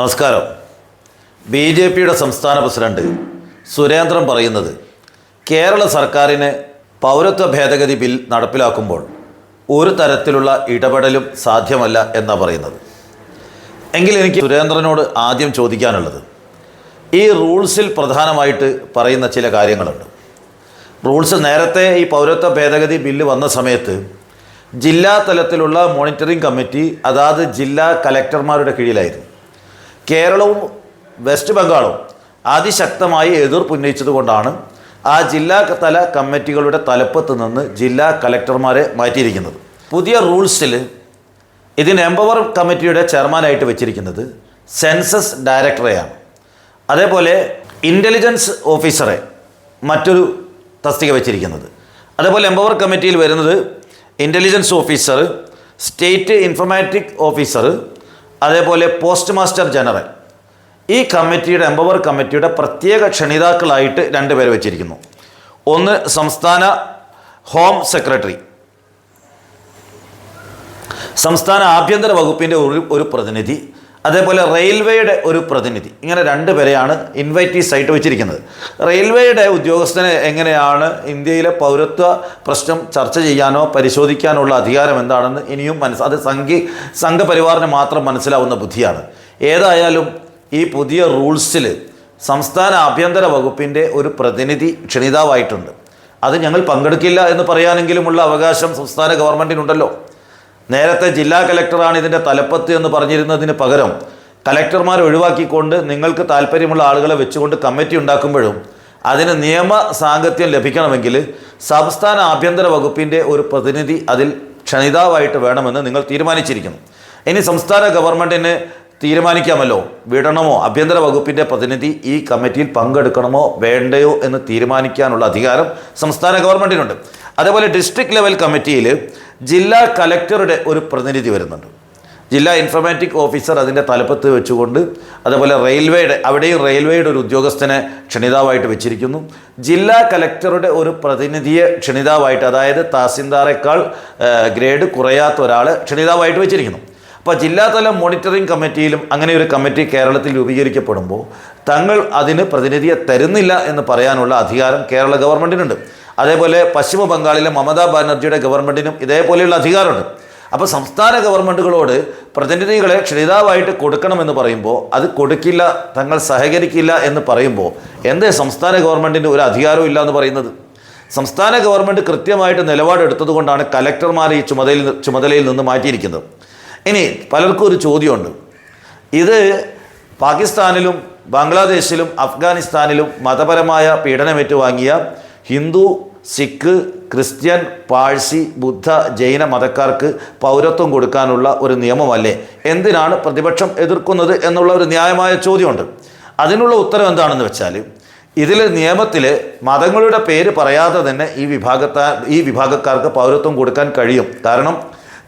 നമസ്കാരം. B J പിയുടെ സംസ്ഥാന പ്രസിഡന്റ് സുരേന്ദ്രൻ പറയുന്നത് കേരള സർക്കാരിന് പൗരത്വ ഭേദഗതി ബിൽ നടപ്പിലാക്കുമ്പോൾ ഒരു തരത്തിലുള്ള ഇടപെടലും സാധ്യമല്ല എന്നാണ് പറയുന്നത്. എങ്കിൽ എനിക്ക് സുരേന്ദ്രനോട് ആദ്യം ചോദിക്കാനുള്ളത് ഈ റൂൾസിൽ പ്രധാനമായിട്ട് പറയുന്ന ചില കാര്യങ്ങളുണ്ട്. റൂൾസ് നേരത്തെ ഈ പൗരത്വ ഭേദഗതി ബില്ല് വന്ന സമയത്ത് ജില്ലാ തലത്തിലുള്ള മോണിറ്ററിംഗ് കമ്മിറ്റി അതാത് ജില്ലാ കലക്ടർമാരുടെ കീഴിലായിരുന്നു. കേരളവും വെസ്റ്റ് ബംഗാളും അതിശക്തമായി എതിർപ്പ് ഉന്നയിച്ചതുകൊണ്ടാണ് ആ ജില്ലാ തല കമ്മിറ്റികളുടെ തലപ്പത്ത് നിന്ന് ജില്ലാ കലക്ടർമാരെ മാറ്റിയിരിക്കുന്നത്. പുതിയ റൂൾസിൽ ഇതിന് എംപവർ കമ്മിറ്റിയുടെ ചെയർമാനായിട്ട് വെച്ചിരിക്കുന്നത് സെൻസസ് ഡയറക്ടറെയാണ്. അതേപോലെ ഇന്റലിജൻസ് ഓഫീസറെ മറ്റൊരു തസ്തിക വെച്ചിരിക്കുന്നത്. അതേപോലെ എംപവർ കമ്മിറ്റിയിൽ വരുന്നത് intelligence officer state informatic officer അതേപോലെ പോസ്റ്റ് മാസ്റ്റർ ജനറൽ. ഈ കമ്മിറ്റിയുടെ എംപവർ കമ്മിറ്റിയുടെ പ്രത്യേക ക്ഷണിതാക്കളായിട്ട് രണ്ട് പേരെ വെച്ചിരിക്കുന്നു. ഒന്ന് സംസ്ഥാന ഹോം സെക്രട്ടറി. സംസ്ഥാന ആഭ്യന്തര വകുപ്പിന്റെ ഒരു ഒരു പ്രതിനിധി അതേപോലെ റെയിൽവേയുടെ ഒരു പ്രതിനിധി. ഇങ്ങനെ രണ്ട് പേരെയാണ് ഇൻവൈറ്റീസ് ആയിട്ട് വെച്ചിരിക്കുന്നത്. റെയിൽവേയുടെ ഉദ്യോഗസ്ഥന് എങ്ങനെയാണ് ഇന്ത്യയിലെ പൗരത്വ പ്രശ്നം ചർച്ച ചെയ്യാനോ പരിശോധിക്കാനുള്ള അധികാരം എന്താണെന്ന് ഇനിയും മനസ്സ് അത് സംഘി സംഘപരിവാറിന് മാത്രം മനസ്സിലാവുന്ന ബുദ്ധിയാണ്. ഏതായാലും ഈ പുതിയ റൂൾസിൽ സംസ്ഥാന ആഭ്യന്തര വകുപ്പിന്റെ ഒരു പ്രതിനിധി ക്ഷണിതാവായിട്ടുണ്ട്. അത് ഞങ്ങൾ പങ്കെടുക്കില്ല എന്ന് പറയാനെങ്കിലുമുള്ള അവകാശം സംസ്ഥാന ഗവൺമെന്റിനുണ്ടല്ലോ നേരത്തെ ജില്ലാ കലക്ടറാണ് ഇതിന്റെ തലപ്പത്ത് എന്ന് പറഞ്ഞിരുന്നതിന് പകരം കലക്ടർമാർ ഒഴിവാക്കിക്കൊണ്ട് നിങ്ങൾക്ക് താല്പര്യമുള്ള ആളുകളെ വെച്ചുകൊണ്ട് കമ്മിറ്റി ഉണ്ടാക്കുമ്പോഴും അതിന് നിയമ സാങ്കത്യം ലഭിക്കണമെങ്കിൽ സംസ്ഥാന ആഭ്യന്തര വകുപ്പിന്റെ ഒരു പ്രതിനിധി അതിൽ ക്ഷണിതാവായിട്ട് വേണമെന്ന് നിങ്ങൾ തീരുമാനിച്ചിരിക്കുന്നു. ഇനി സംസ്ഥാന ഗവൺമെന്റിന് തീരുമാനിക്കാമല്ലോ. വിടണമോ? ആഭ്യന്തര വകുപ്പിന്റെ പ്രതിനിധി ഈ കമ്മിറ്റിയിൽ പങ്കെടുക്കണമോ? വേണ്ടയോ എന്ന് തീരുമാനിക്കാനുള്ള അധികാരം സംസ്ഥാന ഗവൺമെന്റിനുണ്ട് അതേപോലെ ഡിസ്ട്രിക്ട് ലെവൽ കമ്മിറ്റിയിൽ ജില്ലാ കലക്ടറുടെ ഒരു പ്രതിനിധി വരുന്നുണ്ട്. ജില്ലാ ഇൻഫർമാറ്റിക് ഓഫീസർ അതിന്റെ തലപ്പത്ത് വെച്ചുകൊണ്ട് അതേപോലെ റെയിൽവേയുടെ അവിടെയും റെയിൽവേയുടെ ഒരു ഉദ്യോഗസ്ഥനെ ക്ഷണിതാവായിട്ട് വെച്ചിരിക്കുന്നു. ജില്ലാ കലക്ടറുടെ ഒരു പ്രതിനിധിയെ ക്ഷണിതാവായിട്ട് അതായത് തഹസിൽദാറേക്കാൾ ഗ്രേഡ് കുറയാത്ത ഒരാളെ ക്ഷണിതാവായിട്ട് വെച്ചിരിക്കുന്നു. അപ്പോൾ ജില്ലാതല മോണിറ്ററിംഗ് കമ്മിറ്റിയിലും അങ്ങനെ ഒരു കമ്മിറ്റി കേരളത്തിൽ രൂപീകരിക്കപ്പെടുമ്പോൾ തങ്ങൾ അതിന് പ്രതിനിധിയെ തരുന്നില്ല എന്ന് പറയാനുള്ള അധികാരം കേരള ഗവൺമെന്റിനുണ്ട് അതേപോലെ പശ്ചിമ ബംഗാളിലെ മമതാ ബാനർജിയുടെ ഗവൺമെന്റിനും ഇതേപോലെയുള്ള അധികാരമുണ്ട്. അപ്പോൾ സംസ്ഥാന ഗവൺമെന്റുകളോട് പ്രതിനിധികളെ ക്ഷണിതാവായിട്ട് കൊടുക്കണമെന്ന് പറയുമ്പോൾ അത് കൊടുക്കില്ല തങ്ങൾ സഹകരിക്കില്ല എന്ന് പറയുമ്പോൾ എന്തേ സംസ്ഥാന ഗവൺമെന്റിന് ഒരു അധികാരവും ഇല്ല എന്ന് പറയുന്നത്? സംസ്ഥാന ഗവൺമെന്റ് കൃത്യമായിട്ട് നിലപാടെടുത്തതുകൊണ്ടാണ് കലക്ടർമാരെ ഈ ചുമതലയിൽ ചുമതലയിൽ നിന്ന് മാറ്റിയിരിക്കുന്നത്. ഇനി പലർക്കും ഒരു ചോദ്യമുണ്ട്. ഇത് പാകിസ്ഥാനിലും ബംഗ്ലാദേശിലും അഫ്ഗാനിസ്ഥാനിലും മതപരമായ പീഡനമേറ്റുവാങ്ങിയ ഹിന്ദു സിഖ് ക്രിസ്ത്യൻ പാഴ്സി ബുദ്ധ ജൈന മതക്കാർക്ക് പൗരത്വം കൊടുക്കാനുള്ള ഒരു നിയമമല്ലേ? എന്തിനാണ് പ്രതിപക്ഷം എതിർക്കുന്നത് എന്നുള്ള ഒരു ന്യായമായ ചോദ്യമുണ്ട്. അതിനുള്ള ഉത്തരം എന്താണെന്ന് വെച്ചാൽ ഇതിൽ നിയമത്തിൽ മതങ്ങളുടെ പേര് പറയാതെ തന്നെ ഈ വിഭാഗത്താ ഈ വിഭാഗക്കാർക്ക് പൗരത്വം കൊടുക്കാൻ കഴിയും. കാരണം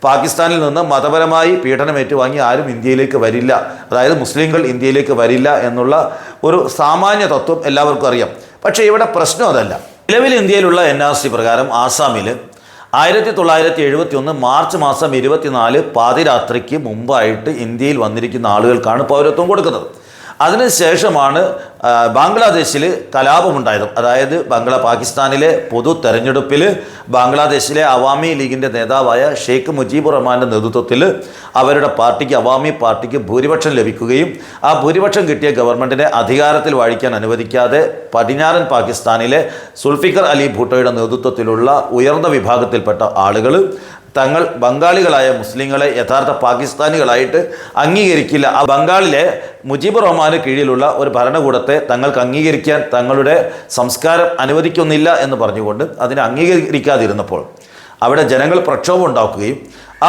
പാകിസ്ഥാനിൽ നിന്ന് മതപരമായി പീഡനം ഏറ്റുവാങ്ങി ആരും ഇന്ത്യയിലേക്ക് വരില്ല. അതായത് മുസ്ലിങ്ങൾ ഇന്ത്യയിലേക്ക് വരില്ല എന്നുള്ള ഒരു സാമാന്യ തത്വം എല്ലാവർക്കും അറിയാം. പക്ഷേ ഇവിടെ പ്രശ്നം അതല്ല. നിലവിൽ ഇന്ത്യയിലുള്ള എൻ ആർ സി പ്രകാരം ആസാമിൽ ആയിരത്തി തൊള്ളായിരത്തി എഴുപത്തി ഒന്ന് മാർച്ച് മാസം ഇരുപത്തിനാല് പാതിരാത്രിക്ക് മുമ്പായിട്ട് ഇന്ത്യയിൽ വന്നിരിക്കുന്ന ആളുകൾക്കാണ് പൗരത്വം കൊടുക്കുന്നത്. അതിനുശേഷമാണ് ബംഗ്ലാദേശിൽ കലാപമുണ്ടായത്. അതായത് ബംഗ്ലാ പാകിസ്ഥാനിലെ പൊതു തെരഞ്ഞെടുപ്പിൽ ബംഗ്ലാദേശിലെ അവാമി ലീഗിന്റെ നേതാവായ ഷെയ്ഖ് മുജീബ് റഹ്മാന്റെ നേതൃത്വത്തിൽ അവരുടെ പാർട്ടിക്ക് അവാമി പാർട്ടിക്ക് ഭൂരിപക്ഷം ലഭിക്കുകയും ആ ഭൂരിപക്ഷം കിട്ടിയ ഗവൺമെന്റിനെ അധികാരത്തിൽ വാഴിക്കാൻ അനുവദിക്കാതെ പടിഞ്ഞാറൻ പാകിസ്ഥാനിലെ സുൽഫിക്കർ അലി ഭൂട്ടോയുടെ നേതൃത്വത്തിലുള്ള ഉയർന്ന വിഭാഗത്തിൽപ്പെട്ട ആളുകൾ തങ്ങൾ ബംഗാളികളായ മുസ്ലിങ്ങളെ യഥാർത്ഥ പാകിസ്ഥാനികളായിട്ട് അംഗീകരിക്കില്ല. ആ ബംഗാളിലെ മുജീബ് റഹ്മാന് കീഴിലുള്ള ഒരു ഭരണകൂടത്തെ തങ്ങൾക്ക് അംഗീകരിക്കാൻ തങ്ങളുടെ സംസ്കാരം അനുവദിക്കുന്നില്ല എന്ന് പറഞ്ഞുകൊണ്ട് അതിനെ അംഗീകരിക്കാതിരുന്നപ്പോൾ അവിടെ ജനങ്ങൾ പ്രക്ഷോഭം ഉണ്ടാക്കുകയും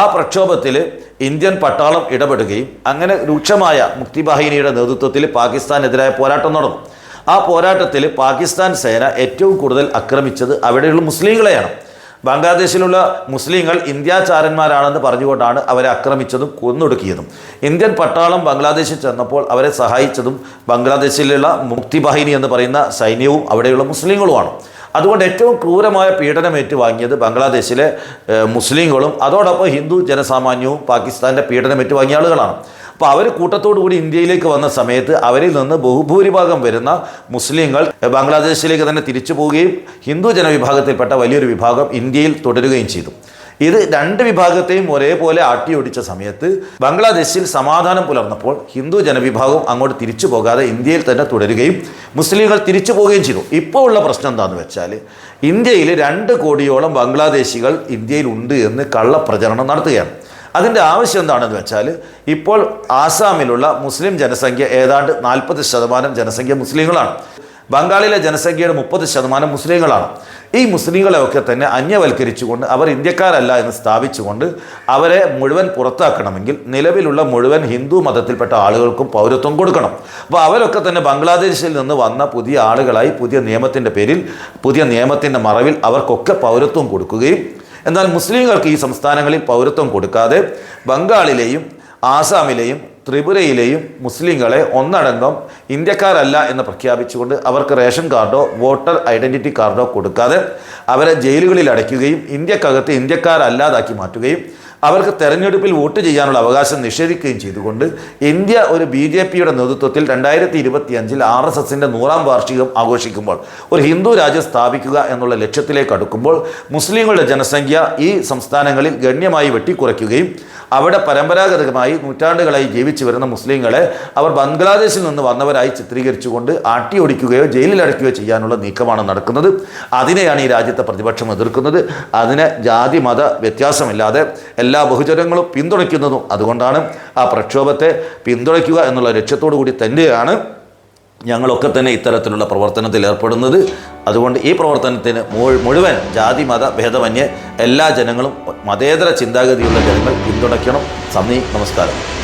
ആ പ്രക്ഷോഭത്തിൽ ഇന്ത്യൻ പട്ടാളം ഇടപെടുകയും അങ്ങനെ രൂക്ഷമായ മുക്തിബാഹിനിയുടെ നേതൃത്വത്തിൽ പാകിസ്ഥാനെതിരായ പോരാട്ടം നടന്നു. ആ പോരാട്ടത്തിൽ പാകിസ്ഥാൻ സേന ഏറ്റവും കൂടുതൽ ആക്രമിച്ചത് അവിടെയുള്ള മുസ്ലിങ്ങളെയാണ്. ബംഗ്ലാദേശിലുള്ള മുസ്ലിങ്ങൾ ഇന്ത്യാചാരന്മാരാണെന്ന് പറഞ്ഞുകൊണ്ടാണ് അവരെ ആക്രമിച്ചതും കൊന്നൊടുക്കിയതും. ഇന്ത്യൻ പട്ടാളം ബംഗ്ലാദേശിൽ ചെന്നപ്പോൾ അവരെ സഹായിച്ചതും ബംഗ്ലാദേശിലുള്ള മുക്തിബാഹിനി എന്ന് പറയുന്ന സൈന്യവും അവിടെയുള്ള മുസ്ലിങ്ങളുമാണ്. അതുകൊണ്ട് ഏറ്റവും ക്രൂരമായ പീഡനം ഏറ്റുവാങ്ങിയത് ബംഗ്ലാദേശിലെ മുസ്ലിങ്ങളും അതോടൊപ്പം ഹിന്ദു ജനസാമാന്യവും പാകിസ്ഥാന്റെ പീഡനം ഏറ്റുവാങ്ങിയ ആളുകളാണ്. അപ്പോൾ അവർ കൂട്ടത്തോടു കൂടി ഇന്ത്യയിലേക്ക് വന്ന സമയത്ത് അവരിൽ നിന്ന് ബഹുഭൂരിഭാഗം വരുന്ന മുസ്ലിങ്ങൾ ബംഗ്ലാദേശിലേക്ക് തന്നെ തിരിച്ചു പോവുകയും ഹിന്ദു ജനവിഭാഗത്തിൽപ്പെട്ട വലിയൊരു വിഭാഗം ഇന്ത്യയിൽ തുടരുകയും ചെയ്തു. ഇത് രണ്ട് വിഭാഗത്തെയും ഒരേപോലെ ആട്ടിയോടിച്ച സമയത്ത് ബംഗ്ലാദേശിൽ സമാധാനം പുലർന്നപ്പോൾ ഹിന്ദു ജനവിഭാഗം അങ്ങോട്ട് തിരിച്ചു പോകാതെ ഇന്ത്യയിൽ തന്നെ തുടരുകയും മുസ്ലിങ്ങൾ തിരിച്ചു പോവുകയും ചെയ്തു. ഇപ്പോൾ ഉള്ള പ്രശ്നം എന്താണെന്ന് വെച്ചാൽ ഇന്ത്യയിൽ രണ്ട് കോടിയോളം ബംഗ്ലാദേശികൾ ഇന്ത്യയിൽ ഉണ്ട് എന്ന് കള്ളപ്രചരണം നടത്തുകയാണ്. അതിന്റെ ആവശ്യം എന്താണെന്ന് വെച്ചാൽ ഇപ്പോൾ ആസാമിലുള്ള മുസ്ലിം ജനസംഖ്യ ഏതാണ്ട് നാൽപ്പത് ശതമാനം ജനസംഖ്യ മുസ്ലിങ്ങളാണ്. ബംഗാളിലെ ജനസംഖ്യയുടെ മുപ്പത് ശതമാനം മുസ്ലിങ്ങളാണ്. ഈ മുസ്ലിങ്ങളെയൊക്കെ തന്നെ അന്യവൽക്കരിച്ചുകൊണ്ട് അവർ ഇന്ത്യക്കാരല്ല എന്ന് സ്ഥാപിച്ചുകൊണ്ട് അവരെ മുഴുവൻ പുറത്താക്കണമെങ്കിൽ നിലവിലുള്ള മുഴുവൻ ഹിന്ദു മതത്തിൽപ്പെട്ട ആളുകൾക്കും പൗരത്വം കൊടുക്കണം. അപ്പോൾ അവരൊക്കെ തന്നെ ബംഗ്ലാദേശിൽ നിന്ന് വന്ന പുതിയ ആളുകളായി പുതിയ നിയമത്തിന്റെ പേരിൽ പുതിയ നിയമത്തിന്റെ മറവിൽ അവർക്കൊക്കെ പൗരത്വം കൊടുക്കുകയും എന്നാൽ മുസ്ലിങ്ങൾക്ക് ഈ സംസ്ഥാനങ്ങളിൽ പൗരത്വം കൊടുക്കാതെ ബംഗാളിലെയും ആസാമിലെയും ത്രിപുരയിലെയും മുസ്ലിങ്ങളെ ഒന്നടങ്കം ഇന്ത്യക്കാരല്ല എന്ന് പ്രഖ്യാപിച്ചുകൊണ്ട് അവർക്ക് റേഷൻ കാർഡോ വോട്ടർ ഐഡന്റിറ്റി കാർഡോ കൊടുക്കാതെ അവരെ ജയിലുകളിൽ അടയ്ക്കുകയും ഇന്ത്യക്കകത്ത് ഇന്ത്യക്കാരല്ലാതാക്കി മാറ്റുകയും അവർക്ക് തെരഞ്ഞെടുപ്പിൽ വോട്ട് ചെയ്യാനുള്ള അവകാശം നിഷേധിക്കുകയും ചെയ്തുകൊണ്ട് ഇന്ത്യ ഒരു ബി ജെ പിയുടെ നേതൃത്വത്തിൽ രണ്ടായിരത്തി ഇരുപത്തി അഞ്ചിൽ ആർ എസ് എസിന്റെ നൂറാം വാർഷികം ആഘോഷിക്കുമ്പോൾ ഒരു ഹിന്ദു രാജ്യം സ്ഥാപിക്കുക എന്നുള്ള ലക്ഷ്യത്തിലേക്ക് അടുക്കുമ്പോൾ മുസ്ലിങ്ങളുടെ ജനസംഖ്യ ഈ സംസ്ഥാനങ്ങളിൽ ഗണ്യമായി വെട്ടിക്കുറയ്ക്കുകയും അവിടെ പരമ്പരാഗതമായി നൂറ്റാണ്ടുകളായി ജീവിച്ചു വരുന്ന മുസ്ലിങ്ങളെ അവർ ബംഗ്ലാദേശിൽ നിന്ന് വന്നവരായി ചിത്രീകരിച്ചുകൊണ്ട് അട്ടിയൊടിക്കുകയോ ജയിലിൽ അടയ്ക്കുകയോ ചെയ്യാനുള്ള നീക്കമാണ് നടക്കുന്നത്. അതിനെയാണ് ഈ രാജ്യത്തെ പ്രതിപക്ഷം എതിർക്കുന്നത്. അതിനെ ജാതി മത വ്യത്യാസമില്ലാതെ എല്ലാ ബഹുജനങ്ങളും പിന്തുണയ്ക്കുന്നതും അതുകൊണ്ടാണ് ആ പ്രക്ഷോഭത്തെ പിന്തുണയ്ക്കുക എന്നുള്ള ലക്ഷ്യത്തോടു കൂടി തന്നെയാണ് ഞങ്ങളൊക്കെ തന്നെ ഇത്തരത്തിലുള്ള പ്രവർത്തനത്തിൽ ഏർപ്പെടുന്നത്. അതുകൊണ്ട് ഈ പ്രവർത്തനത്തിന് മുഴുവൻ ജാതി മത ഭേദമന്യേ എല്ലാ ജനങ്ങളും മതേതര ചിന്താഗതിയുള്ള ജനങ്ങൾ പിന്തുണയ്ക്കണം. നന്ദി നമസ്കാരം.